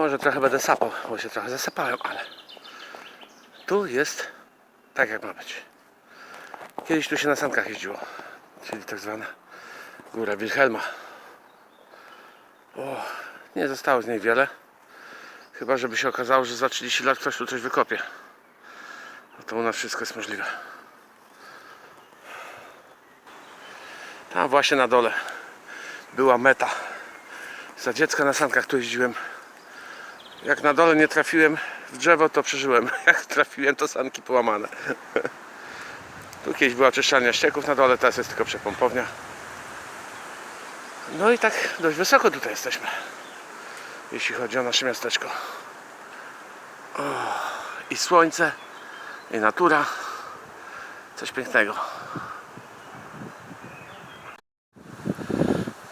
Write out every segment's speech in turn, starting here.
Może trochę będę sapał, bo się trochę zasypałem, ale tu jest tak jak ma być. Kiedyś tu się na sankach jeździło, czyli tak zwana Góra Wilhelma. O, nie zostało z niej wiele. Chyba, żeby się okazało, że za 30 lat ktoś tu coś wykopie. No to u nas wszystko jest możliwe. Tam właśnie na dole była meta. Za dziecka na sankach tu jeździłem. Jak na dole nie trafiłem w drzewo, to przeżyłem. Jak trafiłem, to sanki połamane. Tu kiedyś była czyszczalnia ścieków na dole, teraz jest tylko przepompownia. No i tak dość wysoko tutaj jesteśmy. Jeśli chodzi o nasze miasteczko. O, I słońce, i natura. Coś pięknego.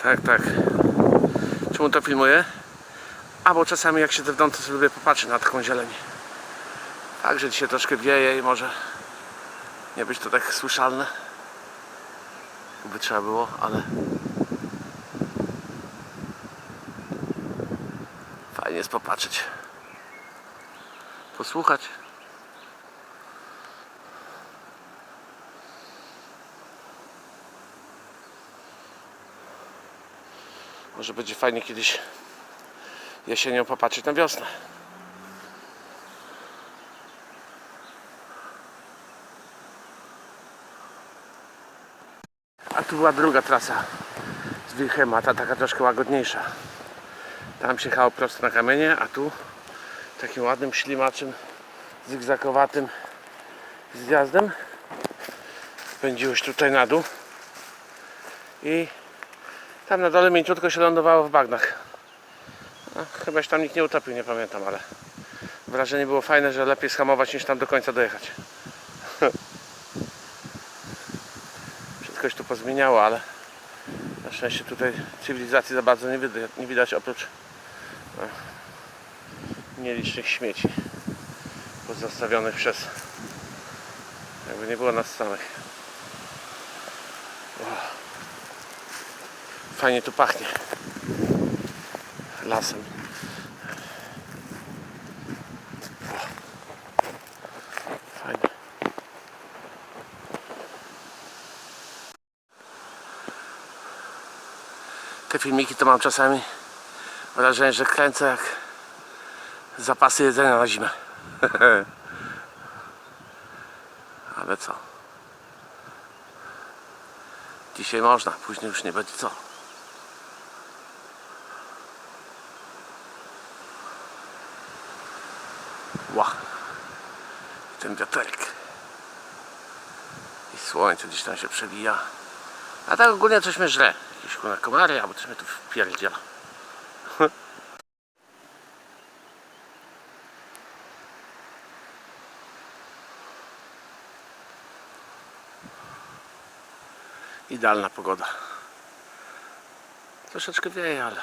Tak, tak. Czemu to filmuję? A bo czasami jak siedzę w to sobie lubię popatrzeć na taką zieleń. Także dzisiaj troszkę wieje i może nie być to tak słyszalne. By trzeba było, ale fajnie jest popatrzeć. Posłuchać. Może będzie fajnie kiedyś jesienią popatrzeć na wiosnę. A tu była druga trasa z Wilhelma, ta taka troszkę łagodniejsza. Tam się jechało prosto na kamienie, a tu takim ładnym ślimaczym, zygzakowatym zjazdem pędziłeś tutaj na dół i tam na dole mięciutko się lądowało w bagnach. Chyba się tam nikt nie utopił, nie pamiętam, ale wrażenie było fajne, że lepiej schamować niż tam do końca dojechać. Wszystko się tu pozmieniało, ale na szczęście tutaj cywilizacji za bardzo nie widać, nie widać oprócz nielicznych śmieci pozostawionych przez jakby nie było nas samych. Fajnie tu pachnie lasem. Te filmiki to mam czasami wrażenie, że kręcę jak zapasy jedzenia na zimę. Ale co? Dzisiaj można, później już nie będzie co. Ten wiaterek. I słońce gdzieś tam się przebija. A tak ogólnie coś mnie żre. Jakieś kurwa komary albo coś mnie tu wpierdziela. Idealna pogoda. Troszeczkę wieje, ale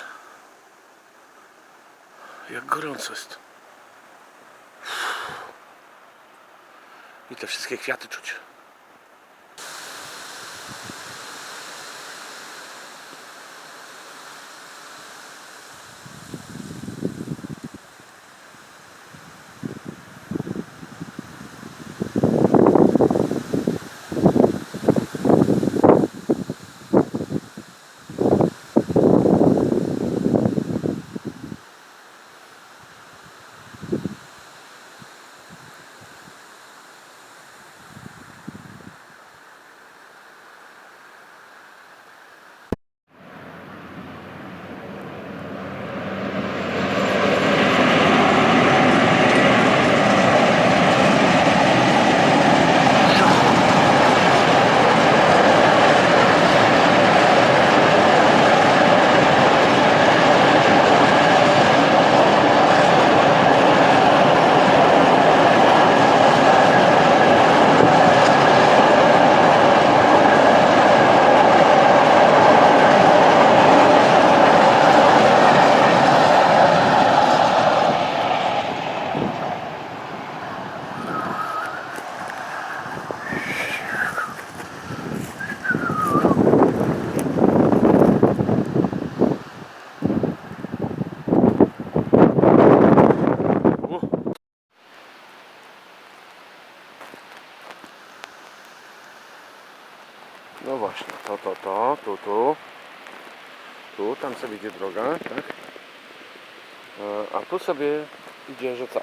jak gorąco jest. I te wszystkie kwiaty czuć. Tu, tu. Tu, tam sobie idzie droga, tak? E, A tu sobie idzie, że co?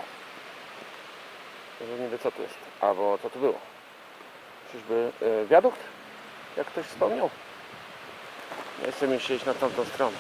Że nie wie co tu jest. Albo co tu było. Czyżby e, wiadukt? Jak ktoś wspomniał? Ja chcę mi iść na tamtą stronę.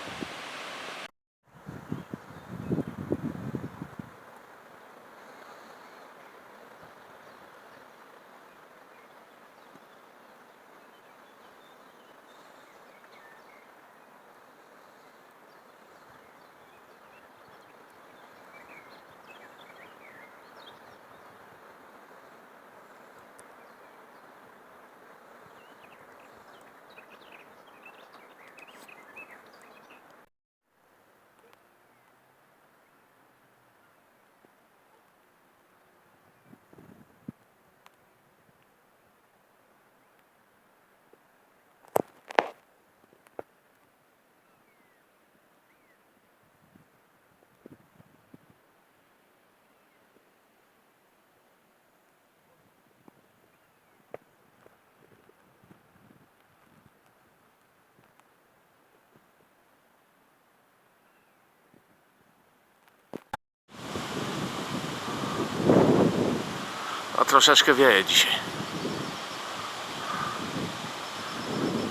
A troszeczkę wieje dzisiaj.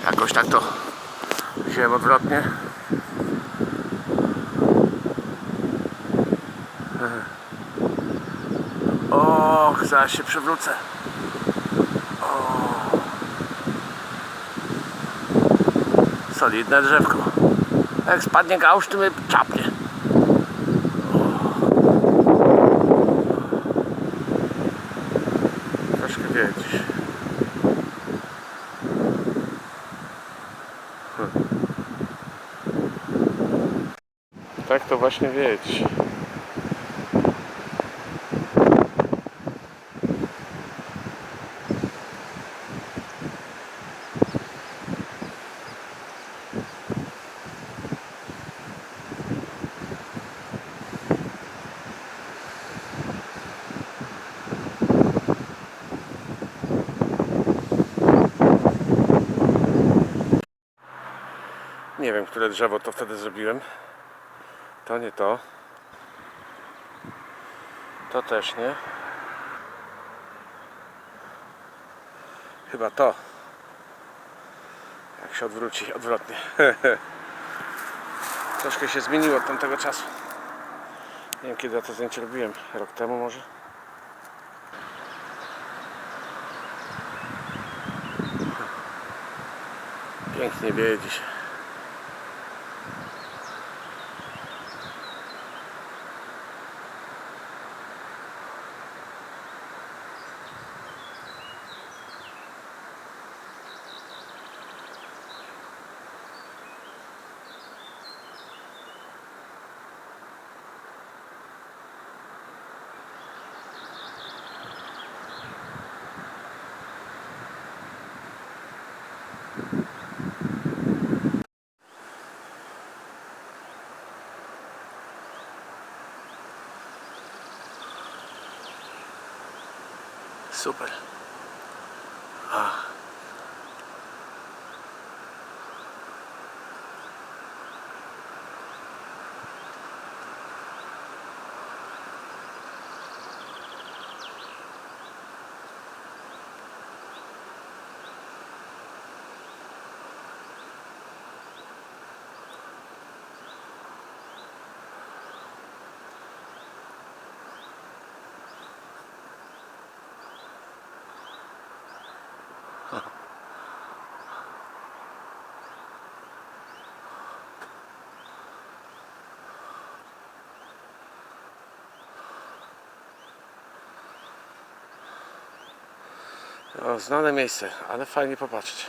Jakoś tak to wziąłem odwrotnie. O, zaraz się przewrócę. Solidne drzewko. Jak spadnie gałąź, to mnie czapnie. Troszkę wieje dziś. Hmm. Tak to właśnie wieje Nie wiem, które drzewo to wtedy zrobiłem. To nie to. To też nie. Chyba to. Jak się odwróci, odwrotnie. Troszkę się zmieniło od tamtego czasu. Nie wiem kiedy ja to zdjęcie robiłem. Rok temu może? Pięknie wieje dzisiaj. Super. A. O, znane miejsce, ale fajnie popatrzeć.